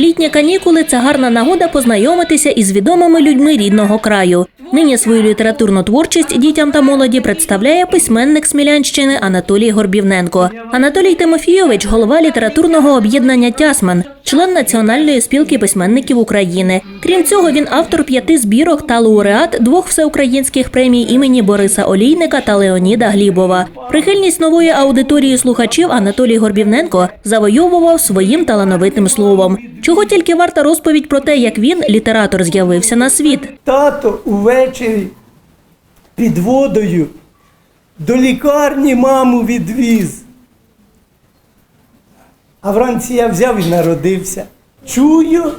Літні канікули це гарна нагода познайомитися із відомими людьми рідного краю. Нині свою літературну творчість дітям та молоді представляє письменник Смілянщини Анатолій Горбівненко. Анатолій Тимофійович, голова літературного об'єднання Тясман, член Національної спілки письменників України. Крім цього, він автор п'яти збірок та лауреат двох всеукраїнських премій імені Бориса Олійника та Леоніда Глібова. Прихильність нової аудиторії слухачів Анатолій Горбівненко завойовував своїм талановитим словом. Чого тільки варта розповідь про те, як він, літератор, з'явився на світ. Тато увечері під водою до лікарні маму відвіз. А вранці я взяв і народився. Чую,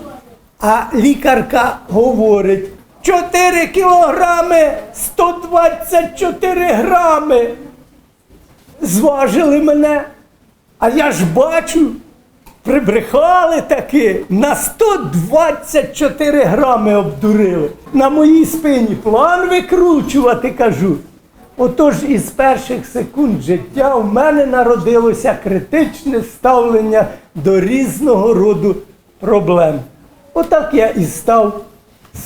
а лікарка говорить: 4 кілограми 124 грами. Зважили мене. А я ж бачу, прибрехали таки, на 124 грами обдурили. На моїй спині план викручувати, кажу. Отож із перших секунд життя в мене народилося критичне ставлення до різного роду проблем. Отак я і став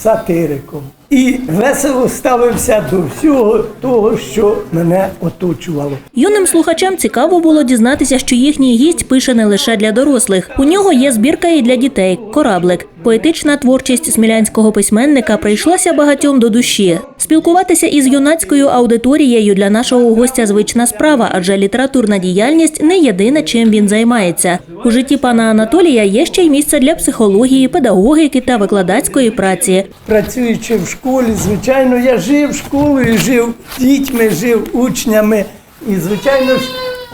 сатириком. І весело ставився до всього того, що мене оточувало. Юним слухачам цікаво було дізнатися, що їхній гість пише не лише для дорослих. У нього є збірка і для дітей кораблик. Поетична творчість смілянського письменника прийшлася багатьом до душі. Спілкуватися із юнацькою аудиторією для нашого гостя звична справа, адже літературна діяльність не єдине, чим він займається. У житті пана Анатолія є ще й місце для психології, педагогіки та викладацької праці. Працюючи в школі, звичайно, я жив школою, жив дітьми, жив учнями. І, звичайно ж,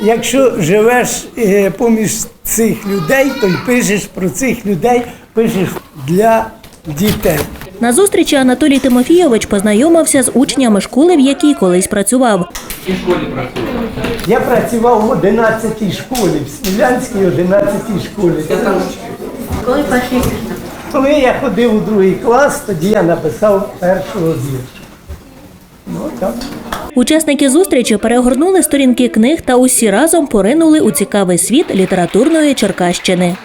якщо живеш е, поміж цих людей, то й пишеш про цих людей, пишеш для дітей. На зустрічі Анатолій Тимофійович познайомився з учнями школи, в якій колись працював. Я працював в 11 школі, в Смілянській 11 школі. Коли перший Коли я ходив у другий клас, тоді я написав першого вірша. Ну, так. Учасники зустрічі перегорнули сторінки книг та усі разом поринули у цікавий світ літературної Черкащини.